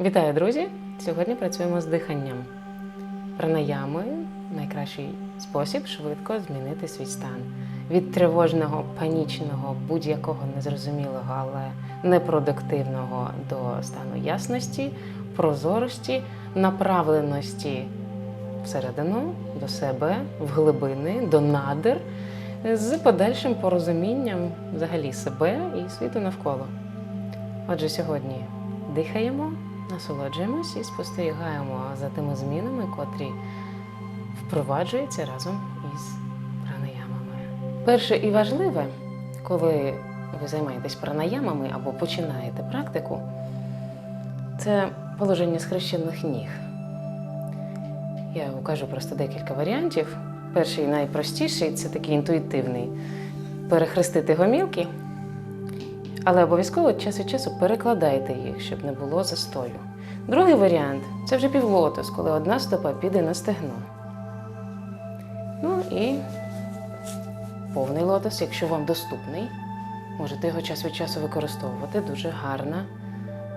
Вітаю, друзі! Сьогодні працюємо з диханням. Пранаями найкращий спосіб швидко змінити свій стан від тривожного, панічного, будь-якого незрозумілого, але непродуктивного до стану ясності, прозорості, направленості всередину до себе, в глибини, до надр, з подальшим порозумінням взагалі себе і світу навколо. Отже, сьогодні дихаємо, насолоджуємось і спостерігаємо за тими змінами, котрі впроваджуються разом із пранаямами. Перше і важливе, коли ви займаєтесь пранаямами або починаєте практику, це положення схрещених ніг. Я укажу просто декілька варіантів. Перший найпростіший це такий інтуїтивний перехрестити гомілки, але обов'язково час від часу перекладайте їх, щоб не було застою. Другий варіант це вже півлотос, коли одна стопа піде на стегно. Ну і повний лотос, якщо вам доступний, можете його час від часу використовувати. Дуже гарна,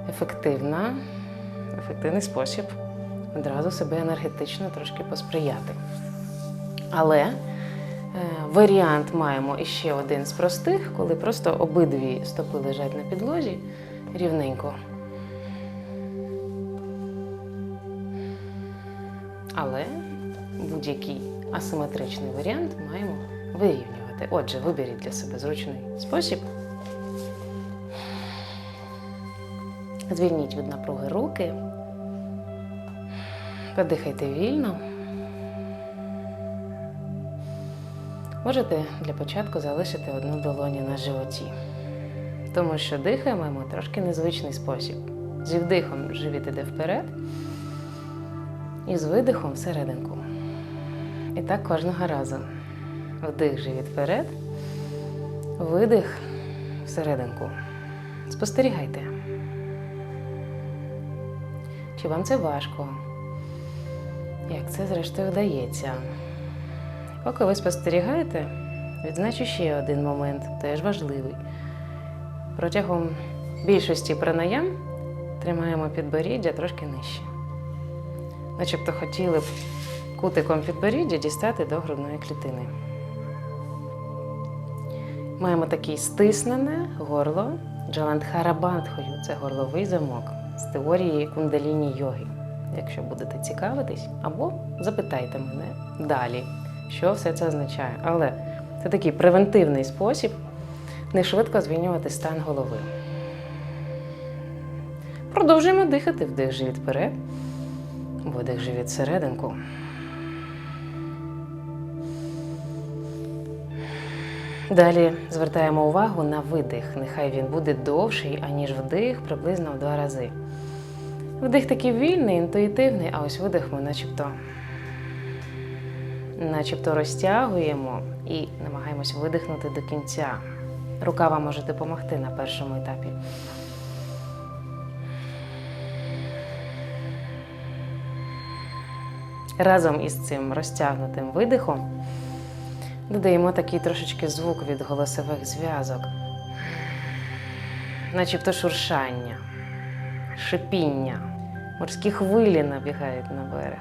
ефективна, ефективний спосіб одразу себе енергетично трошки посприяти. Але варіант маємо іще один з простих, коли просто обидві стопи лежать на підлозі рівненько. Але будь-який асиметричний варіант маємо вирівнювати. Отже, виберіть для себе зручний спосіб. Звільніть від напруги руки. Подихайте вільно. Можете для початку залишити одну долоню на животі, тому що дихаємо ми трошки незвичний спосіб. Зі вдихом живіт іде вперед і з видихом всерединку. І так кожного разу. Вдих живіт вперед, видих всерединку. Спостерігайте. Чи вам це важко? Як це зрештою вдається? Поки ви спостерігаєте, відзначу ще один момент, теж важливий. Протягом більшості пранаям тримаємо підборіддя трошки нижче. Начебто хотіли б кутиком підборіддя дістати до грудної клітини. Маємо такий стиснене горло Джаландхарабандхою. Це горловий замок з теорії кундаліні йоги. Якщо будете цікавитись, або запитайте мене далі, що все це означає. Але це такий превентивний спосіб не швидко змінювати стан голови. Продовжуємо дихати вдих живіт вперед, видих живіт всерединку. Далі звертаємо увагу на видих. Нехай він буде довший, аніж вдих, приблизно в два рази. Вдих такий вільний, інтуїтивний, а ось видих ми начебто, начебто розтягуємо і намагаємось видихнути до кінця. Рука вам може допомогти на першому етапі. Разом із цим розтягнутим видихом додаємо такий трошечки звук від голосових зв'язок, начебто шуршання, шипіння, морські хвилі набігають на берег.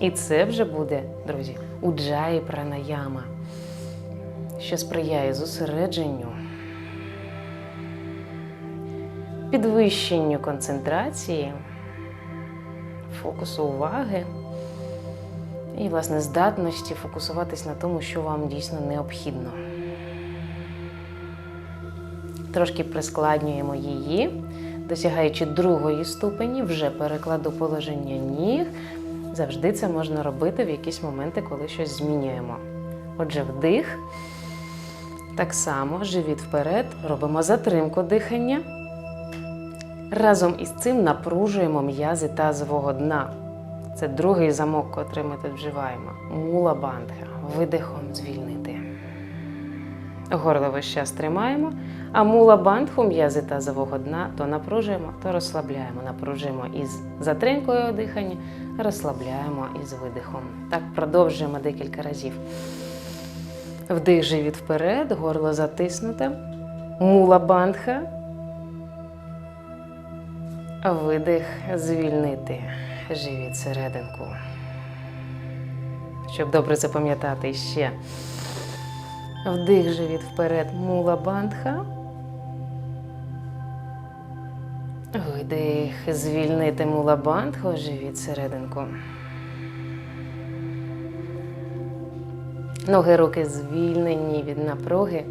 І це вже буде, друзі, уджаї пранаяма, що сприяє зосередженню, підвищенню концентрації, фокусу уваги і, власне, здатності фокусуватись на тому, що вам дійсно необхідно. Трошки прискладнюємо її, досягаючи другої ступені, вже перекладу положення ніг. Завжди це можна робити в якісь моменти, коли щось змінюємо. Отже, вдих. Так само, живіт вперед, робимо затримку дихання. Разом із цим напружуємо м'язи тазового дна. Це другий замок, котрий ми тут вживаємо. Мула бандха. Видихом звільнити. Горло весь час тримаємо, а мула бандху м'язи тазового дна то напружуємо, то розслабляємо. Напружуємо із затримкою дихання, розслабляємо із видихом. Так продовжуємо декілька разів. Вдих живіт вперед, горло затиснуте. Мула бандха. Видих звільнити живіт серединку. Щоб добре запам'ятати ще. Вдих живіт вперед, мула бандха. Видих, звільнити мула бандху, живіт серединку. Ноги руки звільнені від напруги.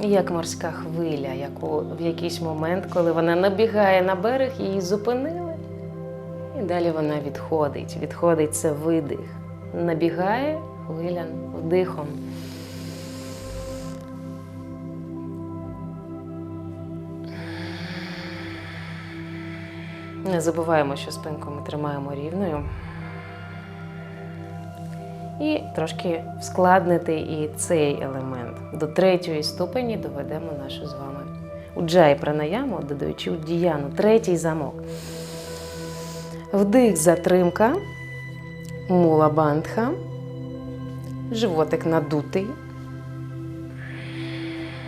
Як морська хвиля, яку в якийсь момент, коли вона набігає на берег, її зупинили. І далі вона відходить. Відходить це видих. Набігає хвиля вдихом. Не забуваємо, що спинку ми тримаємо рівною. І трошки вскладнити і цей елемент. До третьої ступені доведемо нашу з вами уджай пранаяму, додаючи удіяну, третій замок. Вдих, затримка, мула бандха, животик надутий.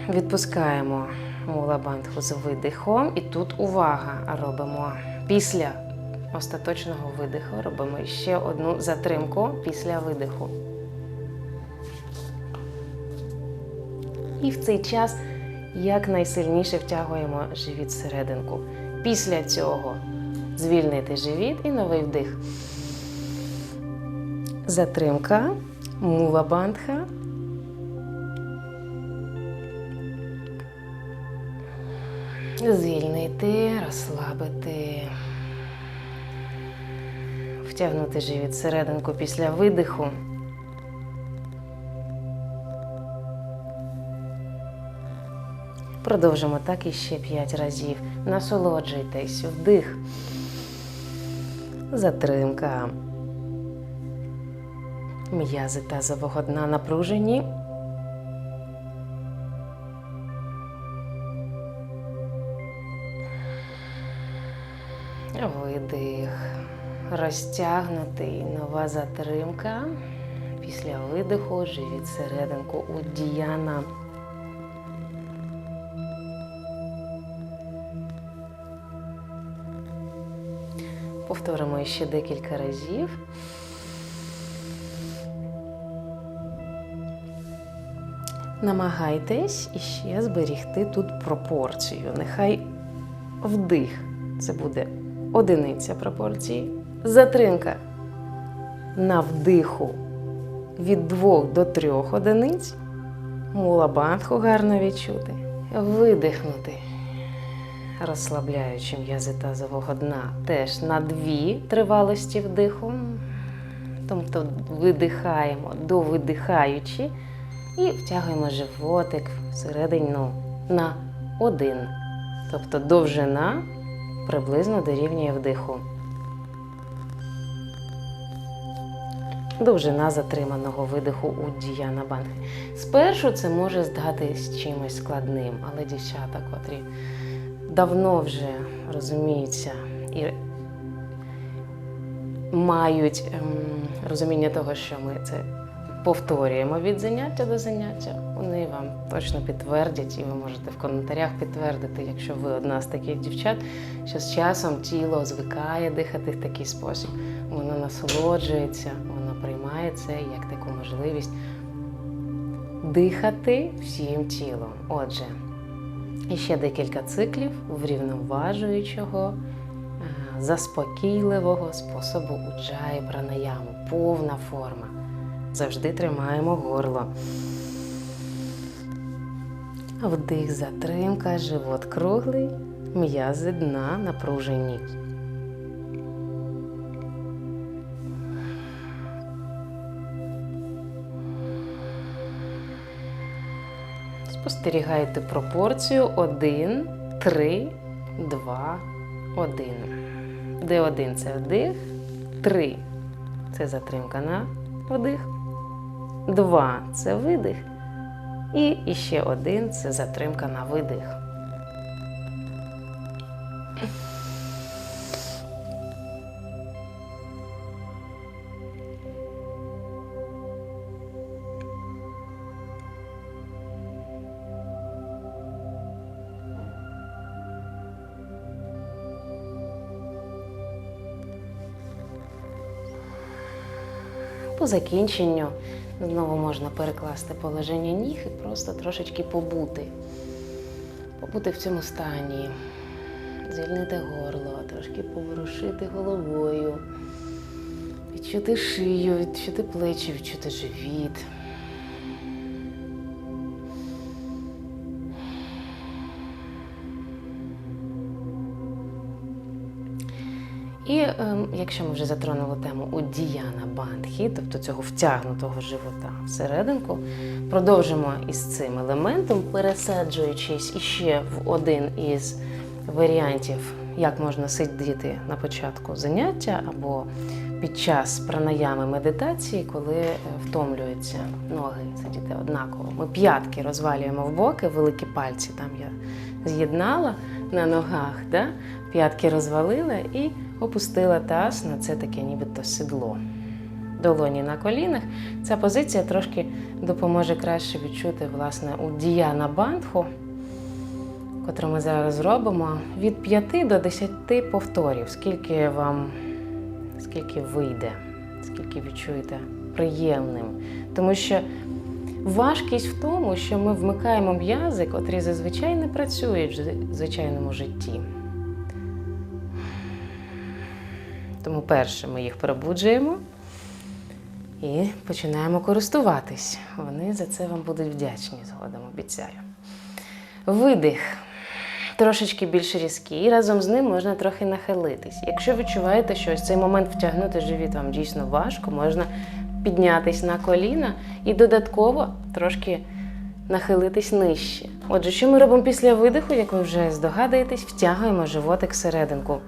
Відпускаємо мула бандху з видихом. І тут увага робимо після остаточного видиху робимо ще одну затримку після видиху. І в цей час якнайсильніше втягуємо живіт всерединку. Після цього звільнити живіт і новий вдих. Затримка, мула бандха. Звільнити, розслабити. Втягнути живіт серединку після видиху. Продовжимо так іще 5 разів. Насолоджуйтесь, вдих. Затримка. М'язи тазового дна напружені. Видих. Розтягнутий, нова затримка. Після видиху живіт серединку у діяна. Повторимо ще декілька разів. Намагайтесь іще зберігти тут пропорцію. Нехай вдих. Це буде одиниця пропорції. Затримка на вдиху від 2 до 3 одиниць. Мула бандху гарно відчути. Видихнути, розслабляючи м'язи тазового дна теж на дві тривалості вдиху. Тобто видихаємо, довидихаючи, і втягуємо животик всередину на один. Тобто довжина приблизно дорівнює вдиху. Довжина затриманого видиху у діяна банги. Спершу це може здатись чимось складним, але дівчата, котрі давно вже розуміються і мають ем, розуміння того, що ми це повторюємо від заняття до заняття, вони вам точно підтвердять, і ви можете в коментарях підтвердити, якщо ви одна з таких дівчат, що з часом тіло звикає дихати в такий спосіб, воно насолоджується, воно приймає це як таку можливість дихати всім тілом. Отже, і ще декілька циклів врівноважуючого, е, заспокійливого способу уджаї пранаяму, повна форма. Завжди тримаємо горло. Вдих, затримка, живот круглий, м'язи дна напружені. Спостерігайте пропорцію 1, 3, 2, 1. Де 1 це вдих, 3 це затримка на вдих. Два це видих. І ще один це затримка на видих. По закінченню знову можна перекласти положення ніг і просто трошечки побути. Побути в цьому стані, звільнити горло, трошки поворушити головою, відчути шию, відчути плечі, відчути живіт. Якщо ми вже затронули тему удіяна бандхі, тобто цього втягнутого живота всерединку, продовжимо із цим елементом, пересаджуючись іще в один із варіантів, як можна сидіти на початку заняття або під час пранаями медитації, коли е, втомлюються ноги сидіти однаково. Ми п'ятки розвалюємо в боки, великі пальці там я з'єднала на ногах, да? п'ятки розвалила і опустила таз на це таке нібито седло. Долоні на колінах. Ця позиція трошки допоможе краще відчути власне удіяна бандху, котру ми зараз зробимо, від 5 до 10 повторів, скільки вам скільки вийде, скільки відчуєте приємним. Тому що важкість в тому, що ми вмикаємо м'язи, котрі зазвичай не працюють в звичайному житті. Тому перше ми їх пробуджуємо і починаємо користуватись. Вони за це вам будуть вдячні згодом, обіцяю. Видих. Трошечки більш різкий, і разом з ним можна трохи нахилитись. Якщо відчуваєте, що ось цей момент втягнути живіт вам дійсно важко, можна піднятись на коліна і додатково трошки нахилитись нижче. Отже, що ми робимо після видиху, як ви вже здогадаєтесь, втягуємо животик всерединку.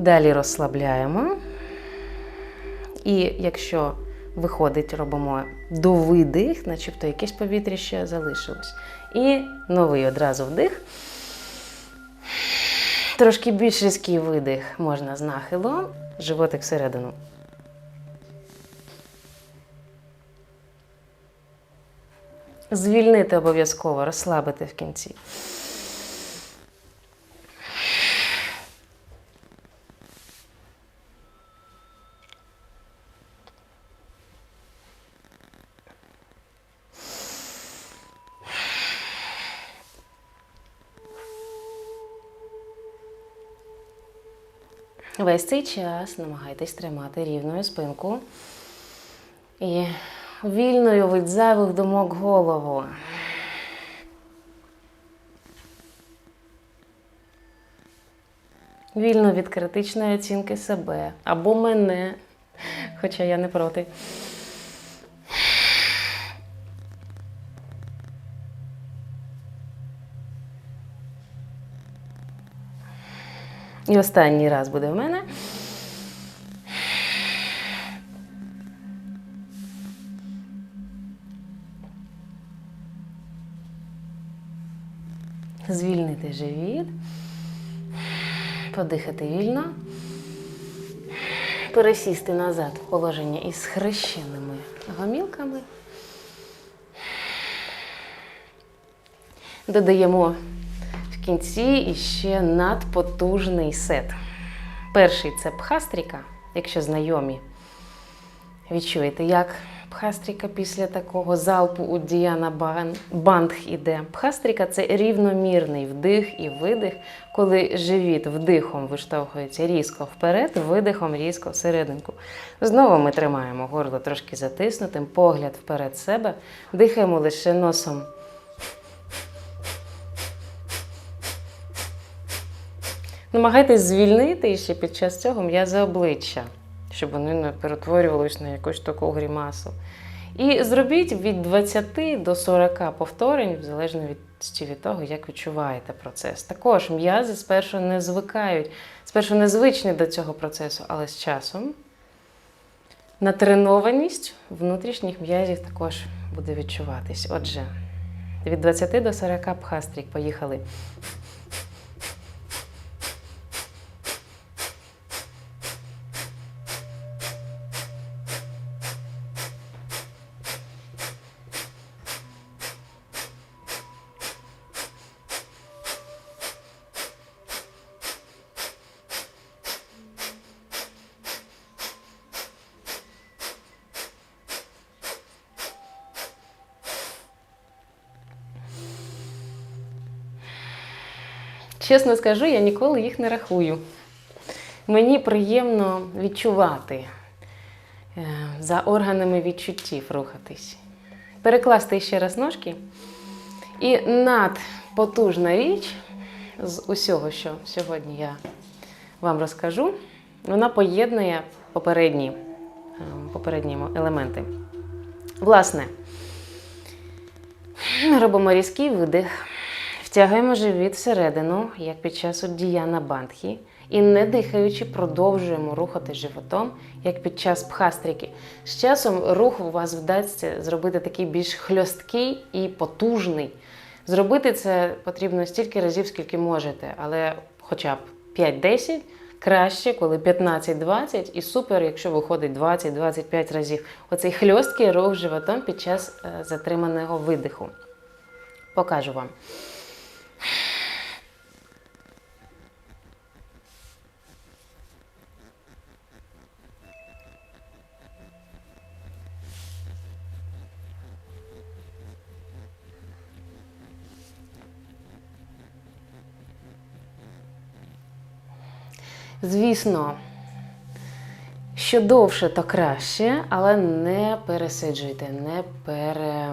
Далі розслабляємо. І якщо виходить, робимо довидих, начебто якесь повітря ще залишилось. І новий одразу вдих. Трошки більш різкий видих можна з нахилом, животик всередину. Звільнити обов'язково, розслабити в кінці. Весь цей час намагайтесь тримати рівною спинку і вільною від зайвих думок голову. Вільно від критичної оцінки себе або мене, хоча я не проти. І останній раз буде в мене. Звільнити живіт, подихати вільно, пересісти назад в положення із схрещеними гомілками. Додаємо кінці іще надпотужний сет. Перший це пхастріка, якщо знайомі. Відчуєте, як пхастріка після такого залпу у Діяна Бан- Бандх іде. Пхастріка це рівномірний вдих і видих, коли живіт вдихом виштовхується різко вперед, видихом різко всерединку. Знову ми тримаємо горло трошки затиснутим, погляд вперед себе, дихаємо лише носом. Намагайтесь звільнити ще під час цього м'язи обличчя, щоб вони не перетворювалися на якусь таку грімасу. І зробіть від 20 до 40 повторень, залежно від, від того, як відчуваєте процес. Також м'язи спершу не звикають, спершу не звичні до цього процесу, але з часом Натренованість внутрішніх м'язів також буде відчуватись. Отже, від 20 до 40 пхастрік. Поїхали. Чесно скажу, я ніколи їх не рахую. Мені приємно відчувати е, за органами відчуттів рухатись. Перекласти ще раз ножки. І надпотужна річ з усього, що сьогодні я вам розкажу, вона поєднує попередні, е, попередні елементи. Власне, робимо різкий видих. Втягуємо живіт всередину, як під час на бандхі, і не дихаючи, продовжуємо рухати животом, як під час пхастріки. З часом рух у вас вдасться зробити такий більш хльосткий і потужний. Зробити це потрібно стільки разів, скільки можете, але хоча б 5-10, краще, коли 15-20, і супер, якщо виходить 20-25 разів. Оцей хльосткий рух животом під час е, затриманого видиху. Покажу вам. Звісно, що довше, то краще, але не пересиджуйте, не пере...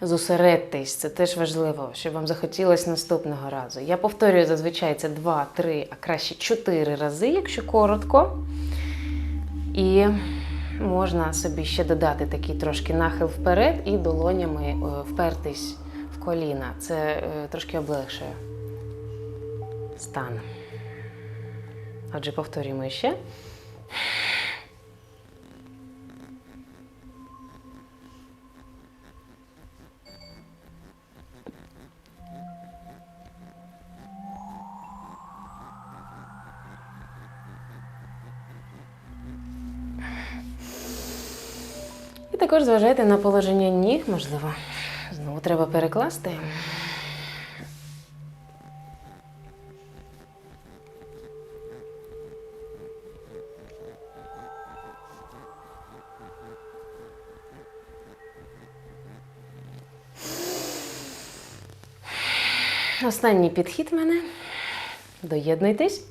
зосередьтесь. Це теж важливо, щоб вам захотілося наступного разу. Я повторюю, зазвичай це 2, 3, а краще 4 рази, якщо коротко. І можна собі ще додати такий трошки нахил вперед і долонями е, впертись в коліна. Це е, трошки облегшує стан. Отже, повторюємо ще. І також зважайте на положення ніг, можливо. Знову треба перекласти. Останній підхід мене. Доєднуйтесь.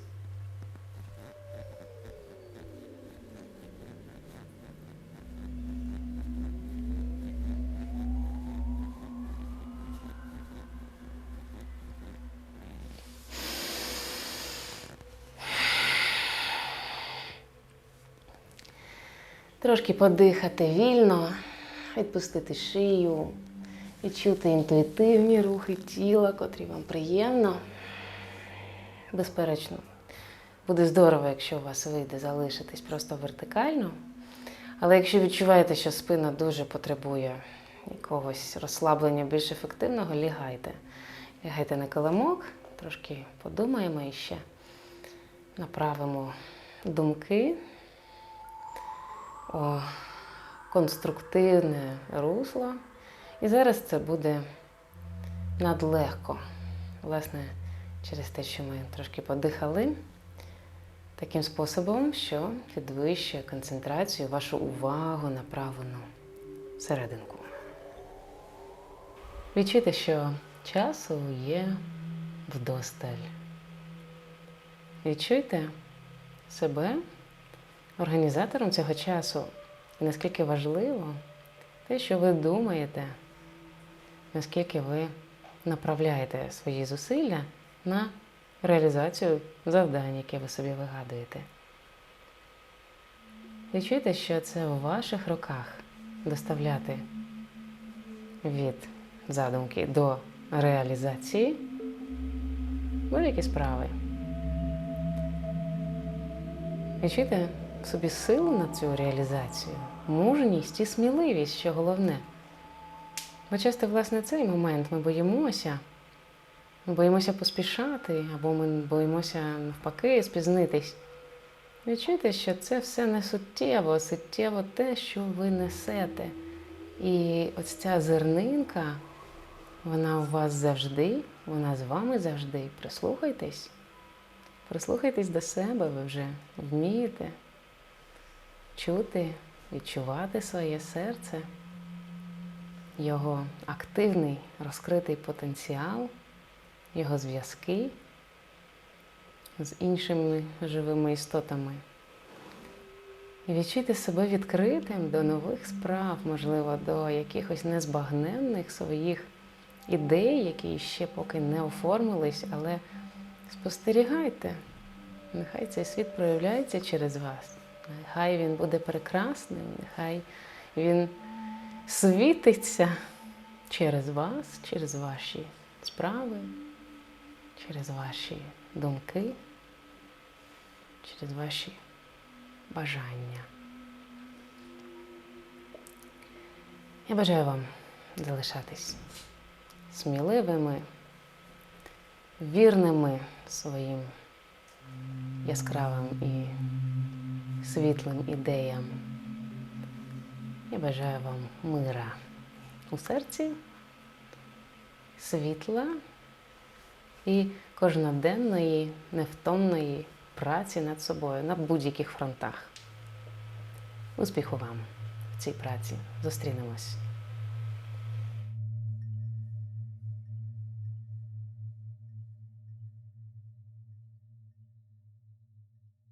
Трошки подихати вільно, відпустити шию, відчути інтуїтивні рухи тіла, котрі вам приємно. Безперечно, буде здорово, якщо у вас вийде залишитись просто вертикально. Але якщо відчуваєте, що спина дуже потребує якогось розслаблення більш ефективного, лягайте. Лягайте на килимок, трошки подумаємо і ще направимо думки о конструктивне русло. І зараз це буде надлегко. Власне, через те, що ми трошки подихали таким способом, що підвищує концентрацію, вашу увагу направлену всерединку. Відчуйте, що часу є вдосталь. Відчуйте себе організатором цього часу і наскільки важливо те, що ви думаєте, наскільки ви направляєте свої зусилля на реалізацію завдань, яке ви собі вигадуєте. Відчуйте, що це у ваших руках доставляти від задумки до реалізації будь-які справи. Відчуйте в собі силу на цю реалізацію, мужність і сміливість, що головне. Бо часто, власне, цей момент ми боїмося. Ми боїмося поспішати, або ми боїмося навпаки спізнитись. Відчуйте, що це все не суттєво, суттєво те, що ви несете. І ось ця зернинка, вона у вас завжди, вона з вами завжди. Прислухайтесь. Прислухайтесь до себе, ви вже вмієте чути, відчувати своє серце, його активний розкритий потенціал, його зв'язки з іншими живими істотами. І відчуйте себе відкритим до нових справ, можливо, до якихось незбагненних своїх ідей, які ще поки не оформились, але спостерігайте. Нехай цей світ проявляється через вас. Нехай він буде прекрасним, нехай він світиться через вас, через ваші справи, через ваші думки, через ваші бажання. Я бажаю вам залишатись сміливими, вірними своїм яскравим і світлим ідеям. Я бажаю вам мира у серці, світла і кожноденної, невтомної праці над собою на будь-яких фронтах. Успіху вам в цій праці. Зустрінемось.